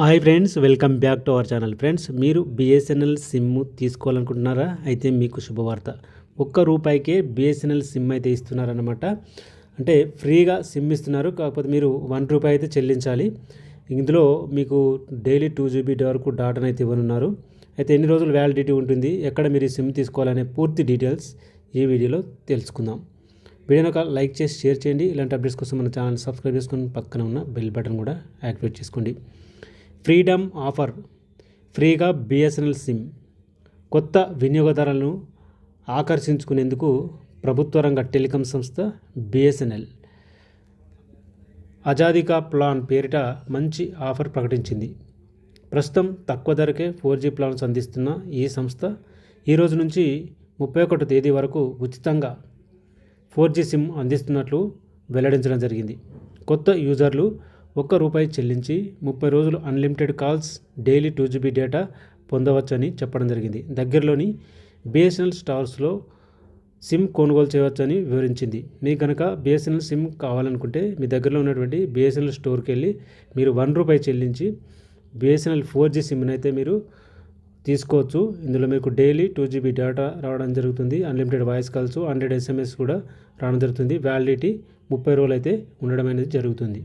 Hi friends welcome back to our channel. Friends మీరు BSNL SIM తీసుకోవాలనుకుంటున్నారా? అయితే మీకు శుభవార్త. ఒక్క రూపాయికే బిఎస్ఎన్ఎల్ సిమ్ అయితే ఇస్తున్నారనమాట అంటే ఫ్రీగా సిమ్ ఇస్తున్నారు. కాకపోతే మీరు వన్ రూపాయి అయితే చెల్లించాలి. ఇందులో మీకు డైలీ టూ జీబీ వరకు డాటాను అయితే ఇవ్వనున్నారు. అయితే ఎన్ని రోజులు వ్యాలిడిటీ ఉంటుంది? ఎక్కడ మీరు సిమ్ తీసుకోవాలనే పూర్తి డీటెయిల్స్ ఈ వీడియోలో తెలుసుకుందాం. వీడియోని ఒక లైక్ చేసి షేర్ చేయండి. ఇలాంటి అప్డేట్స్ కోసం మన ఛానల్ సబ్స్క్రైబ్ చేసుకుని పక్కన ఉన్న బెల్ బటన్ కూడా యాక్టివేట్ చేసుకోండి. Freedom offer. ఫ్రీగా బిఎస్ఎన్ఎల్ సిమ్. కొత్త వినియోగదారులను ఆకర్షించుకునేందుకు ప్రభుత్వ రంగ టెలికాం సంస్థ బిఎస్ఎన్ఎల్ అజాదికా ప్లాన్ పేరిట మంచి ఆఫర్ ప్రకటించింది. ప్రస్తుతం తక్కువ ధరకే ఫోర్ జీ ప్లాన్స్ అందిస్తున్న ఈ సంస్థ ఈ రోజు నుంచి ముప్పై ఒకటో తేదీ వరకు ఉచితంగా ఫోర్ జీ సిమ్ అందిస్తున్నట్లు వెల్లడించడం జరిగింది. కొత్త యూజర్లు ఒక్క రూపాయి చెల్లించి ముప్పై రోజులు unlimited calls daily two GB data పొందవచ్చని చెప్పడం జరిగింది. దగ్గరలోని బిఎస్ఎన్ఎల్ స్టార్స్లో సిమ్ కొనుగోలు చేయవచ్చని వివరించింది. మీకు కనుక బిఎస్ఎన్ఎల్ సిమ్ కావాలనుకుంటే మీ దగ్గరలో ఉన్నటువంటి బిఎస్ఎన్ఎల్ స్టోర్కి వెళ్ళి మీరు వన్ రూపాయి చెల్లించి బిఎస్ఎన్ఎల్ ఫోర్ జీ సిమ్ని అయితే మీరు తీసుకోవచ్చు. ఇందులో మీకు డైలీ టూ జీబీ డేటా రావడం జరుగుతుంది. Unlimited voice calls hundred SMS కూడా రావడం జరుగుతుంది. వ్యాలిడిటీ ముప్పై రోజులు అయితే ఉండడం అనేది జరుగుతుంది.